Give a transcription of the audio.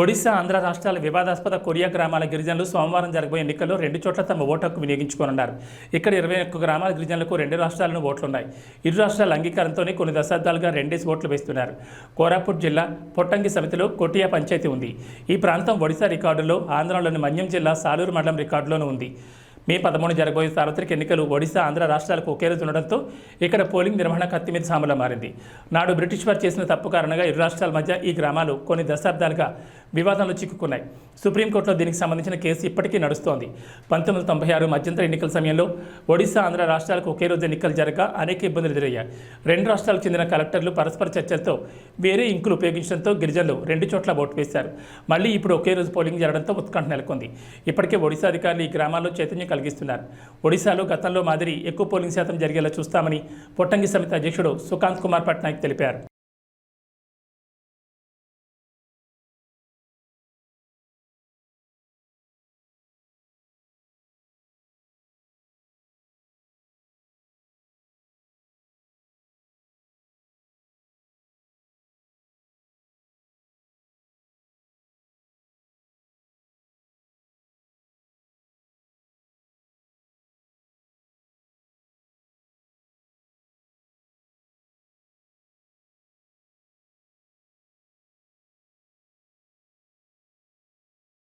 ఒడిశా ఆంధ్ర రాష్ట్రాల వివాదాస్పద కొరియా గ్రామాల గిరిజనులు సోమవారం జరగబోయే ఎన్నికల్లో రెండు చోట్ల తమ ఓటు హక్కు వినియోగించుకోనున్నారు. ఇక్కడ ఇరవై ఒక్క గ్రామాల గిరిజనులకు రెండు రాష్ట్రాలను ఓట్లున్నాయి. ఇరు రాష్ట్రాల అంగీకారంతోనే కొన్ని దశాబ్దాలుగా రెండేసి ఓట్లు వేస్తున్నారు. కోరాపుట్ జిల్లా పొట్టంగి సమితిలో కొటియా పంచాయతీ ఉంది. ఈ ప్రాంతం ఒడిశా రికార్డులో ఆంధ్రలోని మన్యం జిల్లా సాలూరు మండలం రికార్డులోనూ ఉంది. మే పదమూడు జరగబోయే సార్వత్రిక ఎన్నికలు ఒడిశా ఆంధ్ర రాష్ట్రాలకు ఒకే రోజు ఉండడంతో ఇక్కడ పోలింగ్ నిర్వహణ కత్తి మీద సాములా మారింది. నాడు బ్రిటిష్ వారు చేసిన తప్పు కారణంగా ఇరు రాష్ట్రాల మధ్య ఈ గ్రామాలు కొన్ని దశాబ్దాలుగా వివాదంలో చిక్కుకున్నాయి. సుప్రీంకోర్టులో దీనికి సంబంధించిన కేసు ఇప్పటికీ నడుస్తోంది. పంతొమ్మిది వందల తొంభై ఆరు మధ్యంతర ఎన్నికల సమయంలో ఒడిశా ఆంధ్ర రాష్ట్రాలకు ఒకే రోజు ఎన్నికలు జరగ అనేక ఇబ్బందులు ఎదురయ్యాయి. రెండు రాష్ట్రాలకు చెందిన కలెక్టర్లు పరస్పర చర్చలతో వేరే ఇంకులు ఉపయోగించడంతో గిరిజనులు రెండు చోట్ల ఓటు వేశారు. మళ్ళీ ఇప్పుడు ఒకే రోజు పోలింగ్ జరగడంతో ఉత్కంఠ నెలకొంది. ఇప్పటికే ఒడిశా అధికారులు ఈ గ్రామాల్లో చైతన్యం కలిగిస్తున్నారు. ఒడిశాలో గతంలో మాదిరి ఎక్కువ పోలింగ్ శాతం జరిగేలా చూస్తామని పొట్టంగి సమితి అధ్యక్షుడు సుకాంత్ కుమార్ పట్నాయక్ తెలిపారు.